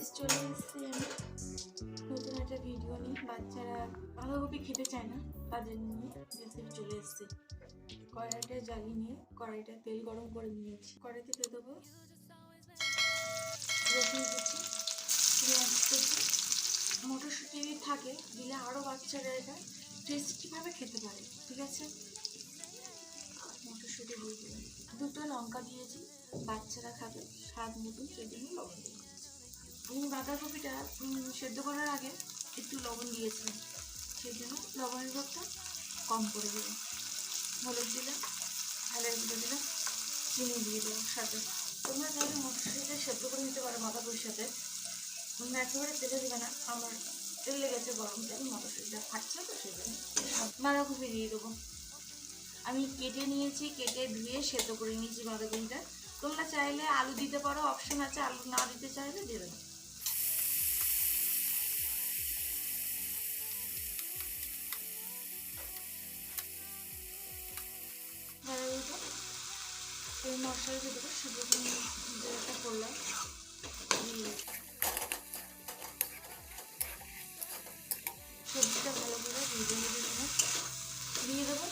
Office চলে এসেছি আমি। নতুন একটা ভিডিও নিই বাচ্চারা বাঁধাকপি খেতে চায় না, তাদের নিয়ে চলে এসেছি। কড়াইটা জ্বালিয়ে নিয়ে, কড়াইটা তেল গরম করে নিয়েছি। কড়াইতে দিয়ে দেবো রসুন দিচ্ছি মটরশুঁটি থাকে, দিলে আরও বাচ্চারা এটা টেস্টিভাবে খেতে পারে, ঠিক আছে? মটরশুঁটি দিয়ে দুটো লঙ্কা দিয়েছি, বাচ্চারা খাবে, স্বাদ মতন খেতে লবণ আমি বাঁধাকপিটা সেদ্ধ করার আগে একটু লবণ দিয়েছিলাম। সেই জন্য লবণের ভাগটা কম করে দিলাম। হলুদ দিলাম হালের গুঁড়ো দিলাম, চিনি দিয়ে দেবো সাথে। তোমরা চাইলে মটরশুঁটিটা সেদ্ধ করে নিতে পারো বাঁধাকপির সাথে। তোমরা একেবারে তেলে দেবে না। আমার তেল লেগেছে গরম তেল মটরশুঁটিটা ফাটছে তো সেই জন্য বাঁধাকপি দিয়ে দেবো। আমি কেটে নিয়েছি, কেটে ধুয়ে সেদ্ধ করে নিয়েছি বাঁধাকপিটা। তোমরা চাইলে আলু দিতে পারো, অপশন আছে। আলু না দিতে চাইলে দেবে না। মশলার ভেতরে যেটা করলাম। সবজিটা ভালো করে ভেজে ভেজে নেব দিয়ে দেবো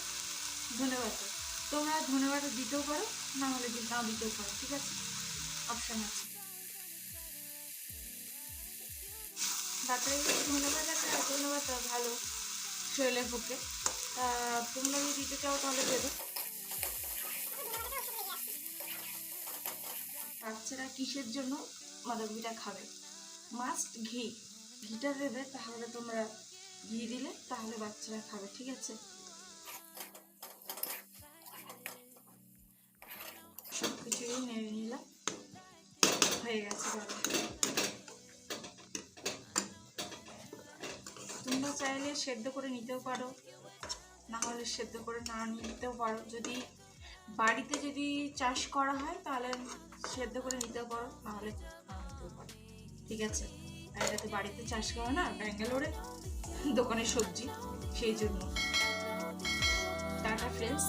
ধনে বাটা তোমরা ধনে বাটা দিতেও পারো, না হলে নাও দিতেও পারো, ঠিক আছে? অপশান আছে। বাচ্চাদের ধনে বাটাটা ধনে বাটা ভালো শরীরের পক্ষে। তোমরা যদি দিতে চাও তাহলে দেবে। বাচ্চারা কিসের জন্য বাঁধাকপিটা খাবে? মাস্ট ঘি। ঘিটা দেবে, তাহলে তোমরা ঘি দিলে, তাহলে বাচ্চারা খাবে, ঠিক আছে? সব নেড়ে নিলাম। হয়ে গেছে তোমরা চাইলে সেদ্ধ করে নিতেও পারো না হলে সেদ্ধ করে না নিতেও পারো। যদি বাড়িতে যদি চাষ করা হয়, তাহলে সেদ্ধ করে নিতে পারো, নাহলে ঠিক আছে। আর এটা তো বাড়িতে চাষ করো না, ব্যাঙ্গালোরে দোকানের সবজি, সেই জন্য। Tata friends